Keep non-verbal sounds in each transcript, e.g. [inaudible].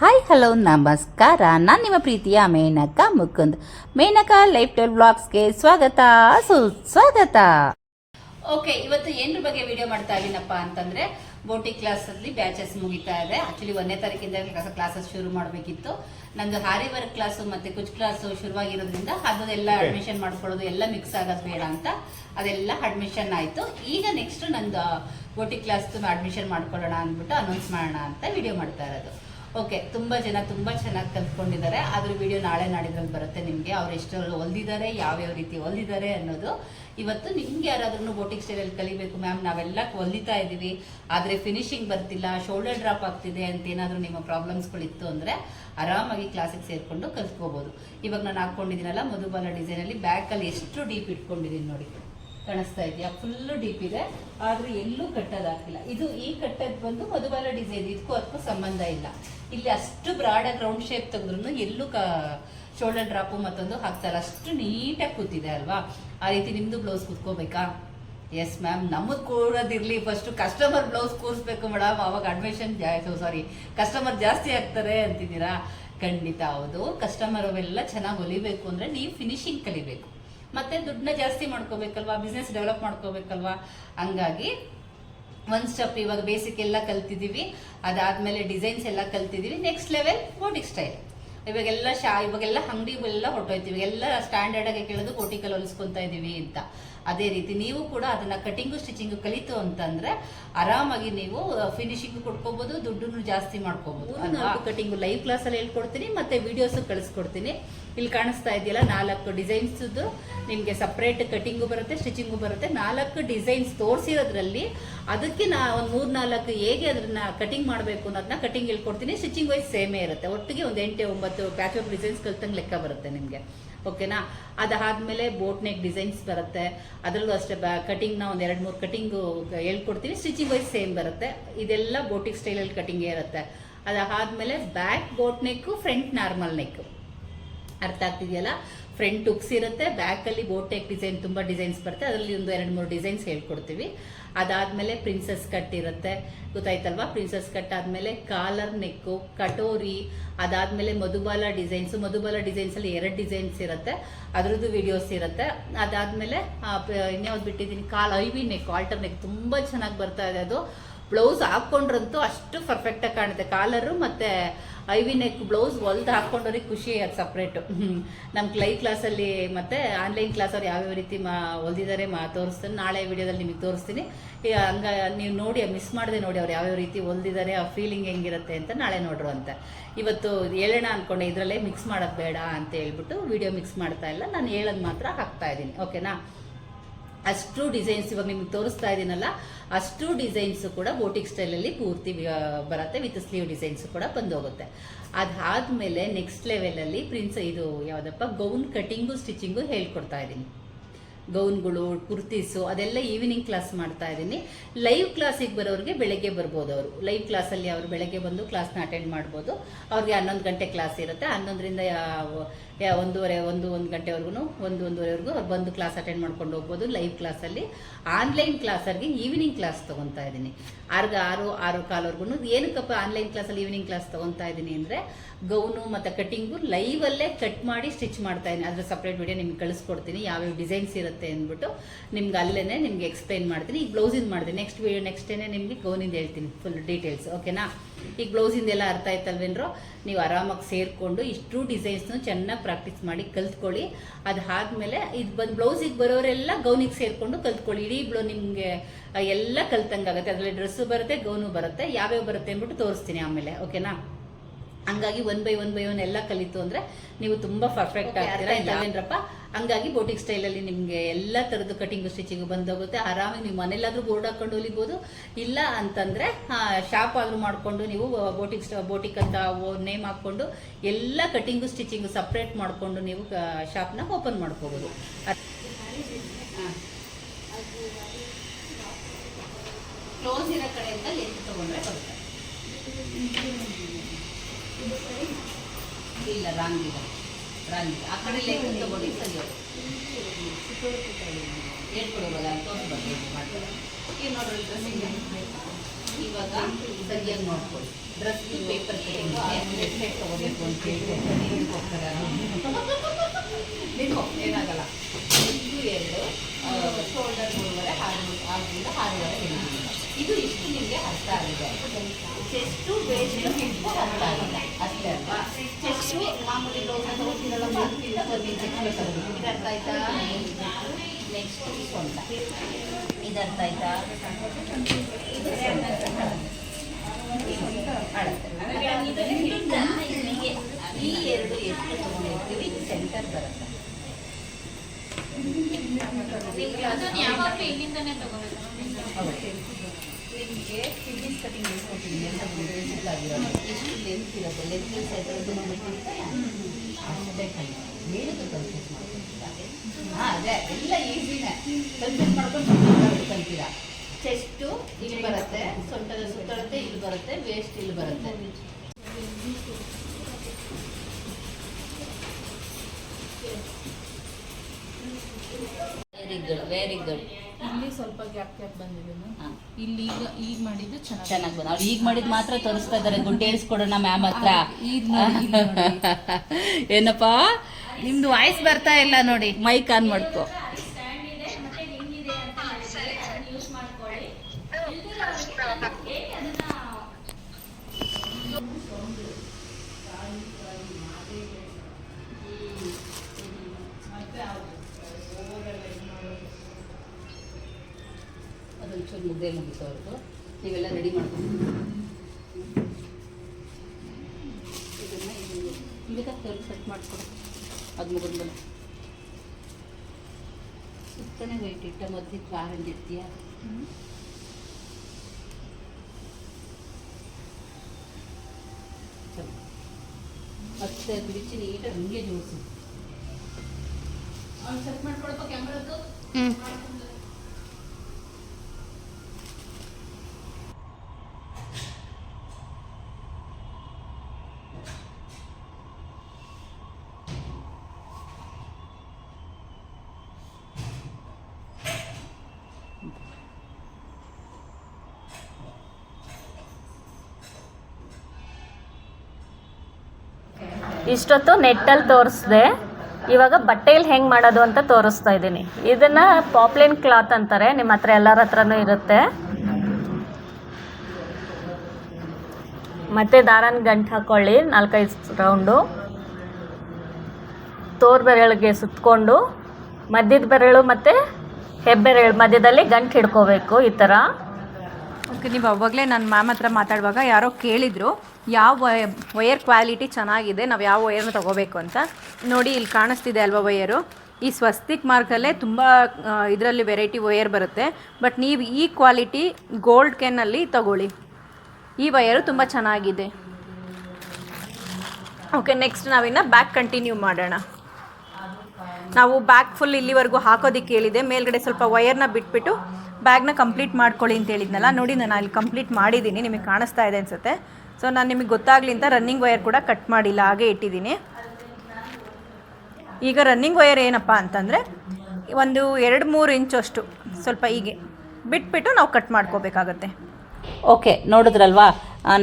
Hi hello ನಮಸ್ಕಾರ. ನಾನು ನಿಮ್ಮ ಪ್ರೀತಿಯ ಮೇನಕ ಮುಕುಂದ್. ಮೇನಕ ಲೈಫ್ ಟೈಲ್ ಬ್ಲಾಗ್ಸ್ಗೆ ಸ್ವಾಗತ. ಸುಸ್ವಾಗತ. ಓಕೆ ಇವತ್ತು ಏನ್ರ ಬಗ್ಗೆ ವಿಡಿಯೋ ಮಾಡ್ತಾ ಇದ್ದೀನಪ್ಪ ಅಂತಂದ್ರೆ ಬೋಟಿಂಗ್ ಕ್ಲಾಸ್ ಅಲ್ಲಿ ಬ್ಯಾಚಸ್ ಮುಗಿತಾ ಇದೆ. ಆಕ್ಚುಲಿ ಒಂದನೇ ತಾರೀಕಿಂದ ಕ್ಲಾಸಸ್ ಶುರು ಮಾಡಬೇಕಿತ್ತು. ನಂದು ಹಾರಿ ವರ್ಕ್ ಕ್ಲಾಸು ಮತ್ತೆ ಕುಚ್ ಕ್ಲಾಸು ಶುರುವಾಗಿರೋದ್ರಿಂದ ಅದನ್ನೆಲ್ಲ ಅಡ್ಮಿಷನ್ ಮಾಡ್ಕೊಳ್ಳೋದು ಎಲ್ಲ ಮಿಕ್ಸ್ ಆಗೋದು ಬೇಡ ಅಂತ. ಅದೆಲ್ಲ ಅಡ್ಮಿಷನ್ ಆಯ್ತು. ಈಗ ನೆಕ್ಸ್ಟ್ ನಂದು ಬೋಟಿಂಗ್ ಕ್ಲಾಸ್ ಅಡ್ಮಿಷನ್ ಮಾಡ್ಕೊಳ್ಳೋಣ ಅಂದ್ಬಿಟ್ಟು ಅನೌನ್ಸ್ ಮಾಡೋಣ ಅಂತ ವಿಡಿಯೋ ಮಾಡ್ತಾ ಇರೋದು. ಓಕೆ, ತುಂಬಾ ಜನ ತುಂಬಾ ಚೆನ್ನಾಗಿ ಕಲ್ತ್ಕೊಂಡಿದ್ದಾರೆ. ಅದ್ರ ವಿಡಿಯೋ ನಾಳೆ ನಾಡಿದ್ರಲ್ಲಿ ಬರುತ್ತೆ ನಿಮಗೆ. ಅವ್ರು ಎಷ್ಟರಲ್ಲಿ ಹೊಲ್ದಿದ್ದಾರೆ ಯಾವ್ಯಾವ ರೀತಿ ಹೊಲ್ದಿದ್ದಾರೆ ಅನ್ನೋದು ಇವತ್ತು ನಿಮ್ಗೆ ಯಾರಾದ್ರೂ ಬೋಟಿಂಗ್ ಸ್ಟೈಲಲ್ಲಿ ಕಲಿಬೇಕು ಮ್ಯಾಮ್ ನಾವೆಲ್ಲ ಹೊಲಿತಾ ಇದ್ದೀವಿ ಆದರೆ ಫಿನಿಶಿಂಗ್ ಬರ್ತಿಲ್ಲ ಶೋಲ್ಡರ್ ಡ್ರಾಪ್ ಆಗ್ತಿದೆ ಅಂತ ಏನಾದರೂ ನಿಮ್ಮ ಪ್ರಾಬ್ಲಮ್ಸ್ಗಳಿತ್ತು ಅಂದರೆ ಆರಾಮಾಗಿ ಕ್ಲಾಸಿಗೆ ಸೇರಿಕೊಂಡು ಕಲ್ತ್ಕೋಬೋದು. ಇವಾಗ ನಾನು ಹಾಕ್ಕೊಂಡಿದ್ದೀನಲ್ಲ, ಮಧುಬಾಲ ಡಿಸೈನಲ್ಲಿ ಬ್ಯಾಕಲ್ಲಿ ಎಷ್ಟು ಡೀಪ್ ಇಟ್ಕೊಂಡಿದ್ದೀನಿ ನೋಡಿ. ಕಾಣಿಸ್ತಾ ಇದೆಯಾ? ಫುಲ್ಲು ಡೀಪ್ ಇದೆ. ಆದ್ರೆ ಎಲ್ಲೂ ಕಟ್ಟೋದಾಗಿಲ್ಲ ಹಾಕಿಲ್ಲ ಇದು ಈ ಕಟ್ಟದ್ ಬಂದು ಮಧುಬಾಲ ಡಿಸೈನ್ ಇದಕ್ಕೂ ಅದಕ್ಕೂ ಸಂಬಂಧ ಇಲ್ಲ. ಇಲ್ಲಿ ಅಷ್ಟು ಬ್ರಾಡ್ ಆಗಿ ರೌಂಡ್ ಶೇಪ್ ತೆಗೆದ್ರು ಎಲ್ಲೂ ಶೋಲ್ಡರ್ ಡ್ರಾಪು ಮತ್ತೊಂದು ಹಾಕ್ತಾರೆ. ಅಷ್ಟು ನೀಟಾಗಿ ಕೂತಿದೆ ಅಲ್ವಾ? ಆ ರೀತಿ ನಿಮ್ದು ಬ್ಲೌಸ್ ಕೂತ್ಕೋಬೇಕಾ? ಎಸ್ ಮ್ಯಾಮ್ ನಮ್ಮದು ಕೂರೋದಿರ್ಲಿ. ಫಸ್ಟ್ ಕಸ್ಟಮರ್ ಬ್ಲೌಸ್ ಕೂರಿಸ್ಬೇಕು ಮೇಡಮ್ ಅವಾಗ ಅಡ್ಮಿಷನ್ ಸಾರಿ ಕಸ್ಟಮರ್ ಜಾಸ್ತಿ ಆಗ್ತಾರೆ ಅಂತಿದ್ದೀರಾ? ಖಂಡಿತ ಹೌದು. ಕಸ್ಟಮರ್ ಅವೆಲ್ಲ ಚೆನ್ನಾಗಿ ಹೊಲಿಬೇಕು ಅಂದ್ರೆ ನೀವು ಫಿನಿಶಿಂಗ್ ಕಲಿಬೇಕು. ಮತ್ತೆ ದುಡ್ಡನ್ನ ಜಾಸ್ತಿ ಮಾಡ್ಕೋಬೇಕಲ್ವಾ? Business develop ಮಾಡ್ಕೋಬೇಕಲ್ವಾ? ಹಂಗಾಗಿ ಒಂದ್ ಸ್ಟೆಪ್ ಇವಾಗ ಬೇಸಿಕ್ ಎಲ್ಲ ಕಲ್ತಿದೀವಿ. ಅದಾದ್ಮೇಲೆ ಡಿಸೈನ್ಸ್ ಎಲ್ಲ ಕಲ್ತಿದೀವಿ. ನೆಕ್ಸ್ಟ್ ಲೆವೆಲ್ ಬೋಟಿಕ್ ಸ್ಟೈಲ್ ಇವಾಗೆಲ್ಲ ಶಾ ಇವಾಗೆಲ್ಲ ಅಂಗಡಿಗಳೆಲ್ಲ ಎಲ್ಲ ಹೊರಟೋಯ್ತೀವಿ ಎಲ್ಲ ಸ್ಟ್ಯಾಂಡರ್ಡ್ ಆಗಿ ಕೇಳೋದು ಕೋಟಿಕಲ್ ಹೊಲಿಸ್ಕೊತಾ ಇದೀವಿ ಅಂತ. ಅದೇ ರೀತಿ ನೀವು ಕೂಡ ಅದನ್ನ ಕಟಿಂಗು ಸ್ಟಿಚಿಂಗು ಕಲಿತು ಅಂತಂದ್ರೆ ಆರಾಮಾಗಿ ನೀವು ಫಿನಿಶಿಂಗ್ ಕೊಡ್ಕೋಬಹುದು ದುಡ್ಡನ್ನು ಜಾಸ್ತಿ ಮಾಡ್ಕೋಬಹುದು ಕಟಿಂಗು ಲೈವ್ ಕ್ಲಾಸ್ ಅಲ್ಲಿ ಹೇಳ್ಕೊಡ್ತೀನಿ ಮತ್ತೆ ವಿಡಿಯೋಸ್ ಕಳಿಸ್ಕೊಡ್ತೀನಿ. ಇಲ್ಲಿ ಕಾಣಿಸ್ತಾ ಇದೆಯಲ್ಲ ನಾಲ್ಕು ಡಿಸೈನ್ಸ್ ನಿಮ್ಗೆ ಸಪ್ರೇಟ್ ಕಟಿಂಗು ಬರುತ್ತೆ ಸ್ಟಿಚಿಂಗು ಬರುತ್ತೆ. ನಾಲ್ಕು ಡಿಸೈನ್ಸ್ ತೋರಿಸಿರೋದ್ರಲ್ಲಿ ಅದಕ್ಕೆ ನಾ ಒಂದು ಮೂರ್ ನಾಲ್ಕು ಹೇಗೆ ಅದನ್ನ ಕಟಿಂಗ್ ಮಾಡಬೇಕು ಅನ್ನೋದನ್ನ ಕಟಿಂಗ್ ಹೇಳ್ಕೊಡ್ತೀನಿ. ಸ್ಟಿಚಿಂಗ್ ವೈಸ್ ಸೇಮೇ ಇರುತ್ತೆ. ಒಟ್ಟಿಗೆ ಒಂದು ಎಂಟು ಒಂಬತ್ತು ಪ್ಯಾಚ್ ಆಫ್ ಡಿಸೈನ್ಸ್ ಕಲ್ತಂಗೆ ಲೆಕ್ಕ ಬರುತ್ತೆ ನಿಮಗೆ. ಓಕೆನಾ? ಅದಾದ್ಮೇಲೆ ಬೋಟ್ ನೆಕ್ ಡಿಸೈನ್ಸ್ ಬರುತ್ತೆ. ಅದರಲ್ಲೂ ಅಷ್ಟೇ ಕಟಿಂಗ್ನ ಒಂದ್ ಎರಡು ಮೂರು ಕಟಿಂಗ್ ಹೇಳ್ಕೊಡ್ತೀವಿ. ಸ್ಟಿಚಿಂಗ್ ವೈಸ್ ಸೇಮ್ ಬರುತ್ತೆ. ಇದೆಲ್ಲ ಬೋಟಿಕ್ ಸ್ಟೈಲಲ್ಲಿ ಕಟಿಂಗ್ ಇರುತ್ತೆ. ಅದಾದ್ಮೇಲೆ back boat neck front normal neck ಅರ್ಥ ಆಗ್ತಿದೆಯಲ್ಲ? ಫ್ರಂಟ್ ಉಕ್ಸ್ ಇರುತ್ತೆ ಬ್ಯಾಕ್ ಅಲ್ಲಿ ಬೋಟೆಕ್ ಡಿಸೈನ್ ತುಂಬಾ ಡಿಸೈನ್ಸ್ ಬರುತ್ತೆ. ಅದರಲ್ಲಿ ಒಂದು ಎರಡು ಮೂರು ಡಿಸೈನ್ಸ್ ಹೇಳ್ಕೊಡ್ತೀವಿ. ಅದಾದಮೇಲೆ ಪ್ರಿನ್ಸಸ್ ಕಟ್ ಇರುತ್ತೆ. ಗೊತ್ತಾಯ್ತಲ್ವಾ? ಪ್ರಿನ್ಸಸ್ ಕಟ್ ಆದಮೇಲೆ ಕಾಲರ್ ನೆಕ್ಕು ಕಟೋರಿ, ಅದಾದಮೇಲೆ ಮಧುಬಾಲ ಡಿಸೈನ್ಸ್ ಮಧುಬಾಲ ಡಿಸೈನ್ಸ್ ಅಲ್ಲಿ ಎರಡು ಡಿಸೈನ್ಸ್ ಇರುತ್ತೆ. ಅದರದ್ದು ವಿಡಿಯೋಸ್ ಇರುತ್ತೆ. ಅದಾದ್ಮೇಲೆ ಇನ್ಯಾವ್ದು ಬಿಟ್ಟಿದ್ದೀನಿ? ಕಾಲ್ ಐವಿ ನೆಕ್ ಆಲ್ಟರ್ ನೆಕ್ ತುಂಬಾ ಚೆನ್ನಾಗಿ ಬರ್ತಾ ಇದೆ ಅದು. ಬ್ಲೌಸ್ ಹಾಕೊಂಡ್ರಂತೂ ಅಷ್ಟು ಪರ್ಫೆಕ್ಟ್ ಆಗಿ ಕಾಣುತ್ತೆ. ಕಾಲರು ಮತ್ತೆ ಐ ವಿ ನೆಕ್ ಬ್ಲೌಸ್ ಹೊಲ್ದು ಹಾಕ್ಕೊಂಡವ್ರಿಗೆ ಖುಷಿ ಅದು ಸಪ್ರೇಟು ನಮ್ಮ ಕ್ಲೈ ಕ್ಲಾಸಲ್ಲಿ ಮತ್ತೆ ಆನ್ಲೈನ್ ಕ್ಲಾಸ್ ಅವ್ರು ಯಾವ್ಯಾವ ರೀತಿ ಮಾ ಹೊಲ್ದಿದ್ದಾರೆ ಮಾ ತೋರಿಸ್ತೀನಿ. ನಾಳೆ ವಿಡಿಯೋದಲ್ಲಿ ನಿಮಗೆ ತೋರಿಸ್ತೀನಿ. ಹಂಗ ನೀವು ನೋಡಿ, ಮಿಸ್ ಮಾಡಿದೆ ನೋಡಿ ಅವ್ರು ಯಾವ್ಯಾವ ರೀತಿ ಹೊಲ್ದಿದ್ದಾರೆ ಆ ಫೀಲಿಂಗ್ ಹೆಂಗಿರುತ್ತೆ ಅಂತ ನಾಳೆ ನೋಡ್ರು ಅಂತ ಇವತ್ತು ಹೇಳೋಣ ಅನ್ಕೊಂಡೆ, ಇದರಲ್ಲೇ ಮಿಕ್ಸ್ ಮಾಡೋದು ಬೇಡ ಅಂತ ಹೇಳ್ಬಿಟ್ಟು ವಿಡಿಯೋ ಮಿಕ್ಸ್ ಮಾಡ್ತಾ ಇಲ್ಲ. ನಾನು ಹೇಳೋದು ಮಾತ್ರ ಹಾಕ್ತಾ ಇದ್ದೀನಿ. ಓಕೆನಾ ಅಷ್ಟು ಡಿಸೈನ್ಸ್ ಇವಾಗ ನಿಮ್ಗೆ ತೋರಿಸ್ತಾ ಇದೀನಲ್ಲ, ಅಷ್ಟು ಡಿಸೈನ್ಸ್ ಕೂಡ ಬೋಟಿಕ್ ಸ್ಟೈಲಲ್ಲಿ ಪೂರ್ತಿ ಬರುತ್ತೆ, ವಿತ್ ಸ್ಲೀವ್ ಡಿಸೈನ್ಸ್ ಕೂಡ ಬಂದು ಹೋಗುತ್ತೆ ಅದಾದ್ಮೇಲೆ ನೆಕ್ಸ್ಟ್ ಲೆವೆಲಲ್ಲಿ ಪ್ರಿನ್ಸ್, ಇದು ಯಾವುದಪ್ಪ, ಗೌನ್ ಕಟಿಂಗು, ಸ್ಟಿಚಿಂಗು ಹೇಳ್ಕೊಡ್ತಾ ಇದ್ದೀನಿ ಗೌನ್ಗಳು, ಕುರ್ತೀಸು, ಅದೆಲ್ಲ ಈವ್ನಿಂಗ್ ಕ್ಲಾಸ್ ಮಾಡ್ತಾ ಇದ್ದೀನಿ. ಲೈವ್ ಕ್ಲಾಸಿಗೆ ಬರೋರಿಗೆ ಬೆಳಗ್ಗೆ ಬರ್ಬೋದು ಅವರು. ಲೈವ್ ಕ್ಲಾಸಲ್ಲಿ ಅವರು ಬೆಳಗ್ಗೆ ಬಂದು ಕ್ಲಾಸ್ನ ಅಟೆಂಡ್ ಮಾಡ್ಬೋದು. ಅವ್ರಿಗೆ ಹನ್ನೊಂದು ಗಂಟೆ ಕ್ಲಾಸ್ ಇರುತ್ತೆ. ಹನ್ನೊಂದರಿಂದ ಒಂದೂವರೆ, ಒಂದು ಒಂದು ಗಂಟೆವರೆಗೂ, ಒಂದು, ಒಂದೂವರೆವರೆಗೂ ಅವ್ರು ಬಂದು ಕ್ಲಾಸ್ ಅಟೆಂಡ್ ಮಾಡ್ಕೊಂಡು ಹೋಗ್ಬೋದು ಲೈವ್ ಕ್ಲಾಸಲ್ಲಿ ಆನ್ಲೈನ್ ಕ್ಲಾಸರ್ಗೆ ಈವ್ನಿಂಗ್ ಕ್ಲಾಸ್ ತೊಗೊತಾ ಇದ್ದೀನಿ. ಆರ್ಗ, ಆರು ಆರು ಕಾಲವರೆಗೂ. ಏನಕ್ಕಪ್ಪ ಆನ್ಲೈನ್ ಕ್ಲಾಸಲ್ಲಿ ಈವ್ನಿಂಗ್ ಕ್ಲಾಸ್ ತೊಗೊತಾ ಇದ್ದೀನಿ ಅಂದರೆ ಗೌನು ಮತ್ತು ಕಟಿಂಗು ಲೈವಲ್ಲೇ ಕಟ್ ಮಾಡಿ ಸ್ಟಿಚ್ ಮಾಡ್ತಾ ಇದ್ದೀನಿ. ಅದರ ಸಪ್ರೇಟ್ ವಿಡಿಯೋ ನಿಮ್ಗೆ ಕಳಿಸ್ಕೊಡ್ತೀನಿ. ಯಾವ್ಯಾವ ಡಿಸೈನ್ಸ್ ಇರುತ್ತೆ ಅಂದ್ಬಿಟ್ಟು ನಿಮ್ಗೆ ಅಲ್ಲೇ ನಿಮ್ಗೆ ಎಕ್ಸ್ಪ್ಲೈನ್ ಮಾಡ್ತೀನಿ. ಈಗ ಬ್ಲೌಸಿಂದ ಮಾಡ್ತೀನಿ. ನೆಕ್ಸ್ಟ್ ವಿಡಿಯೋ ನೆಕ್ಸ್ಟ್ ಡೇನೆ ನಿಮಗೆ ಗೌನಿಂದ ಹೇಳ್ತೀನಿ ಫುಲ್ ಡೀಟೇಲ್ಸ್ ಓಕೆನಾ ಈಗ ಬ್ಲೌಸಿಂದೆಲ್ಲ ಅರ್ಥ ಆಯ್ತಲ್ವೇನ್ರೋ? ನೀವು ಆರಾಮಾಗಿ ಸೇರಿಕೊಂಡು ಇಷ್ಟು ಡಿಸೈನ್ಸ್ನು ಚೆನ್ನಾಗಿ ಪ್ರಾಕ್ಟೀಸ್ ಮಾಡಿ ಕಲ್ತ್ಕೊಳ್ಳಿ. ಅದಾದ್ಮೇಲೆ ಇದು ಬಂದು ಬ್ಲೌಸಿಗೆ ಬರೋರೆಲ್ಲ ಗೌನಿಗೆ ಸೇರಿಕೊಂಡು ಕಲ್ತ್ಕೊಳ್ಳಿ. ಇಡೀ ಬ್ಲೌ ನಿಮಗೆ, ಎಲ್ಲ ಕಲ್ತಂಗಾಗುತ್ತೆ. ಅದರಲ್ಲಿ ಡ್ರೆಸ್ಸು ಬರುತ್ತೆ ಗೌನು ಬರುತ್ತೆ, ಯಾವ್ಯಾವ ಬರುತ್ತೆ ಅಂದ್ಬಿಟ್ಟು ತೋರಿಸ್ತೀನಿ ಆಮೇಲೆ ಓಕೆನಾ ಹಂಗಾಗಿ one by one by one ಎಲ್ಲ ಕಲಿತು ಅಂದ್ರೆ ನೀವು ತುಂಬಾ ಪರ್ಫೆಕ್ಟ್ ಆಗ್ತೀರಾ? ಇಲ್ಲವೇನ್ರಪ್ಪ ಹಂಗಾಗಿ ಬೋಟಿಕ್ ಸ್ಟೈಲ್ ಅಲ್ಲಿ ನಿಮ್ಗೆ ಎಲ್ಲ ತರದ ಕಟಿಂಗ್ ಸ್ಟಿಚಿಂಗ್ ಬಂದೋಗುತ್ತೆ ಆರಾಮಾಗಿ ನೀವು ಮನೇಲಾದ್ರೂ ಬೋರ್ಡ್ ಹಾಕೊಂಡು ಹೊಲಿಬೋದು. ಇಲ್ಲ ಅಂತಂದ್ರೆ ಶಾಪ್ ಆದ್ರೂ ಮಾಡಿಕೊಂಡು ನೀವು ಬೋಟಿಕ್ ಬೋಟಿಕ್ ಅಂತ ನೇಮ್ ಹಾಕೊಂಡು ಎಲ್ಲ ಕಟಿಂಗು ಸ್ಟಿಚಿಂಗ್ ಸಪ್ರೇಟ್ ಮಾಡ್ಕೊಂಡು ನೀವು ಶಾಪ್ನ ಓಪನ್ ಮಾಡ್ಕೋಬಹುದು ಕ್ಲೋಸ್ ಇರೋ ಕಡೆಯಿಂದ ತಗೊಂಡ್ರೆ ಬರುತ್ತೆ. ಇಲ್ಲ ರಾಂಗ್ ಇಲ್ಲ ರಾಂಗ್ ಇಲ್ಲ ಆ ಕಡೆ ಲೆಕ್ಕ ತಗೊಂಡು ಸರಿ ಹೇಳ್ಕೊಡ್ಬೋದ? ತೋರಿಸ್ಬಾರ್ದು ಮಾಡ್ತಾರೆ ಈಗ ನೋಡ್ರಿ ಡ್ರೆಸ್ಸಿಂಗ್ ಇವಾಗ ಸರಿಯಾಗಿ ನೋಡ್ಕೊಳ್ಳಿ. ಡ್ರೆಸ್ ಪೇಪರ್ ಸೆಟ್ ತಗೋಬೇಕು ಅಂತ ಹೇಳ್ಕೊಡ್ತಾರೆ ಹೇಳ್ಕೊಡ್ತಾರೆ ನಿಂತ್ಕೊ ಏನಾಗಲ್ಲ. ಇದು ಎರಡು ಶೋಲ್ಡರ್ ಮೂರುವರೆ ಆರು ಆರರಿಂದ ಆರೂವರೆ ಇದು ಇಷ್ಟು ನಿಮಗೆ ಅರ್ಥ ಆಗಿದೆ. ಚೆಸ್ಟು ವೇಸ್ಟು ಹಿಡಿದು ಅರ್ಥ ಇಲ್ಲ. ಅಷ್ಟೇ ಅಲ್ವಾ? ಚೆಸ್ಟು ಮಾಮೂಲಿ ಒಂದು ಅರ್ಥ ಆಯ್ತಾ? ನೆಕ್ಸ್ಟ್ ಸೊಂಟ ಇದು ಅರ್ಥ ಆಯ್ತಾ? ಈ ಎರಡು ಎಷ್ಟು ತಗೊಂಡಿರ್ತೀವಿ? ಸೆಂಟರ್ ಬರುತ್ತೆ. ನಿಮಗೆ ಕಟಿಂಗ್ ಅದೇ. ಎಲ್ಲ ಈಸಿನೇ ಕನ್ಫ್ಯೂಸ್ ಕಲ್ತೀರಾ ಚೆಸ್ಟು ಇಲ್ಲಿ ಬರುತ್ತೆ. ಸೊಂಟದ ಸುತ್ತಳತೆ ಇಲ್ಲಿ ಬರುತ್ತೆ. ವೇಸ್ಟ್ ಇಲ್ಲಿ ಬರುತ್ತೆ. ವೆರಿ ಗುಡ್ ವೆರಿ ಗುಡ್ ಇಲ್ಲಿ ಸ್ವಲ್ಪ ಗ್ಯಾಪ್ ಗ್ಯಾಪ್ ಬಂದಿದೆ ಮ್ಯಾಮ್ ಇಲ್ಲಿ ಈಗ ಈಗ ಮಾಡಿದ್ದು ಚೆನ್ನಾಗಿ ಚೆನ್ನಾಗಿ ಬಂದ ಅವ್ರು ಈಗ ಮಾಡಿದ್ ಮಾತ್ರ ತೋರಿಸ್ತಾ ಇದ್ದಾರೆ ಗುಡ್ಡೆ ಇಳಿಸ್ಕೊಡೋಣ ಮ್ಯಾಮ್ ಹತ್ರ. ಈಗ ನೋಡಿ ಇಲ್ಲಿ ನೋಡಿ. [laughs] ಏನಪ್ಪಾ? ನಿಮ್ದು ವಾಯ್ಸ್ ಬರ್ತಾ ಇಲ್ಲ ನೋಡಿ. ಮೈಕ್ ಆನ್ ಮಾಡ್ಕೋ. ಅದೊಂಚೂರು ಮುದ್ದೆ ಮುಗಿತು ಅವ್ರದ್ದು ನೀವೆಲ್ಲ ರೆಡಿ ಮಾಡ್ಕೊಂಡು ಇದನ್ನ ಇದಕ್ಕೆ ಸೆಟ್ ಮಾಡಿಕೊಡು. ಅದು ಮುಗಿದ್ಮೇಲೆ. ಸುತ್ತನೇ ವೆಯ್ಟ್ ಇಟ್ಟ ಮಧ್ಯಕ್ಕೆ ಆರೆಂಜ್ ಇರ್ತೀಯಾ ಮತ್ತೆ ಬಿಡಿಸಿ ನೀಟಾಗಿ ಹಂಗೆ ಜೋಡಿಸಿ. ಸೆಟ್ ಮಾಡ್ಕೊಳಪ್ಪ ಕ್ಯಾಮ್ರದ್ದು ಇಷ್ಟೊತ್ತು ನೆಟ್ಟಲ್ಲಿ ತೋರಿಸ್ದೆ. ಇವಾಗ ಬಟ್ಟೆಯಲ್ಲಿ ಹೆಂಗೆ ಮಾಡೋದು ಅಂತ ತೋರಿಸ್ತಾ ಇದ್ದೀನಿ. ಇದನ್ನು ಪಾಪ್ಲಿನ್ ಕ್ಲಾತ್ ಅಂತಾರೆ. ನಿಮ್ಮ ಹತ್ರ ಎಲ್ಲರ ಹತ್ರನೂ ಇರುತ್ತೆ. ಮತ್ತೆ ದಾರನ ಗಂಟು ಹಾಕೊಳ್ಳಿ, ನಾಲ್ಕೈದು ರೌಂಡು. ತೋರ್ ಬೆರಳಿಗೆ ಸುತ್ತಕೊಂಡು ಮಧ್ಯದ ಬೆರಳು ಮತ್ತು ಹೆಬ್ಬೆರಳು ಮಧ್ಯದಲ್ಲಿ ಗಂಟು ಹಿಡ್ಕೋಬೇಕು ಈ ಥರ ಓಕೆ, ನೀವು ಅವಾಗಲೇ ನನ್ನ ಮ್ಯಾಮ್ ಹತ್ರ ಮಾತಾಡುವಾಗ ಯಾರೋ ಕೇಳಿದರು, ಯಾವ ವಯರ್ ಕ್ವಾಲಿಟಿ ಚೆನ್ನಾಗಿದೆ, ನಾವು ಯಾವ ವಯರ್ನ ತೊಗೋಬೇಕು ಅಂತ. ನೋಡಿ, ಇಲ್ಲಿ ಕಾಣಿಸ್ತಿದೆ ಅಲ್ವಾ ವಯರು ಈ ಸ್ವಸ್ತಿಕ್ ಮಾರ್ಕಲ್ಲೇ ತುಂಬ ಇದರಲ್ಲಿ ವೆರೈಟಿ ವಯರ್ ಬರುತ್ತೆ. ಬಟ್ ನೀವು ಈ ಕ್ವಾಲಿಟಿ ಗೋಲ್ಡ್ ಕೆನ್ನಲ್ಲಿ ತಗೊಳ್ಳಿ. ಈ ವಯರು ತುಂಬ ಚೆನ್ನಾಗಿದೆ. ಓಕೆ, ನೆಕ್ಸ್ಟ್ ನಾವಿನ್ನು ಬ್ಯಾಕ್ ಕಂಟಿನ್ಯೂ ಮಾಡೋಣ. ನಾವು ಬ್ಯಾಕ್ ಫುಲ್ ಇಲ್ಲಿವರೆಗೂ ಹಾಕೋದಿಕ್ಕೆ ಹೇಳಿದೆ. ಮೇಲ್ಗಡೆ ಸ್ವಲ್ಪ ವಯರ್ನ ಬಿಟ್ಬಿಟ್ಟು ಬ್ಯಾಗ್ನ ಕಂಪ್ಲೀಟ್ ಮಾಡ್ಕೊಳ್ಳಿ ಅಂತ ಹೇಳಿದ್ನಲ್ಲ, ನೋಡಿ ನಾನು ಅಲ್ಲಿ ಕಂಪ್ಲೀಟ್ ಮಾಡಿದ್ದೀನಿ, ನಿಮಗೆ ಕಾಣಿಸ್ತಾ ಇದೆ ಅನಿಸುತ್ತೆ. ಸೊ ನಾನು ನಿಮಗೆ ಗೊತ್ತಾಗಲಿ ಅಂತ ರನ್ನಿಂಗ್ ವೈರ್ ಕೂಡ ಕಟ್ ಮಾಡಿಲ್ಲ, ಹಾಗೆ ಇಟ್ಟಿದ್ದೀನಿ. ಈಗ ರನ್ನಿಂಗ್ ವೈರ್ ಏನಪ್ಪ ಅಂತಂದರೆ, ಒಂದು ಎರಡು ಮೂರು ಅಷ್ಟು, ಸ್ವಲ್ಪ ಹೀಗೆ, ಬಿಟ್ಬಿಟ್ಟು ನಾವು ಕಟ್ ಮಾಡ್ಕೋಬೇಕಾಗತ್ತೆ. ಓಕೆ ನೋಡಿದ್ರಲ್ವಾ?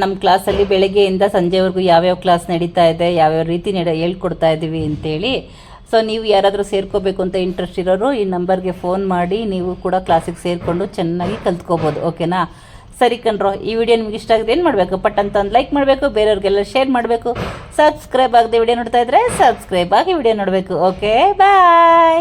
ನಮ್ಮ ಕ್ಲಾಸಲ್ಲಿ ಬೆಳಗ್ಗೆಯಿಂದ ಸಂಜೆವರೆಗೂ ಯಾವ್ಯಾವ ಕ್ಲಾಸ್ ನಡೀತಾ ಇದೆ, ಯಾವ್ಯಾವ ರೀತಿ ನಡೆ, ಹೇಳ್ಕೊಡ್ತಾ ಇದ್ದೀವಿ ಅಂತೇಳಿ. ಸೊ ನೀವು ಯಾರಾದರೂ ಸೇರ್ಕೋಬೇಕು ಅಂತ ಇಂಟ್ರೆಸ್ಟ್ ಇರೋರು ಈ ನಂಬರ್ಗೆ ಫೋನ್ ಮಾಡಿ, ನೀವು ಕೂಡ ಕ್ಲಾಸಿಗೆ ಸೇರಿಕೊಂಡು ಚೆನ್ನಾಗಿ ಕಲ್ತ್ಕೋಬೋದು ಓಕೆನಾ ಸರಿ ಕಣ್ರೋ, ಈ ವಿಡಿಯೋ ನಿಮ್ಗೆ ಇಷ್ಟ ಆಗಿದೆ ಏನು ಮಾಡಬೇಕು? ಪಟ್ ಅಂತ ಒಂದು ಲೈಕ್ ಮಾಡಬೇಕು, ಬೇರೆಯವ್ರಿಗೆಲ್ಲ ಶೇರ್ ಮಾಡಬೇಕು. ಸಬ್ಸ್ಕ್ರೈಬ್ ಆಗದೆ ವಿಡಿಯೋ ನೋಡ್ತಾ ಇದ್ರೆ ಸಬ್ಸ್ಕ್ರೈಬ್ ಆಗಿ ವಿಡಿಯೋ ನೋಡಬೇಕು ಓಕೆ ಬಾಯ್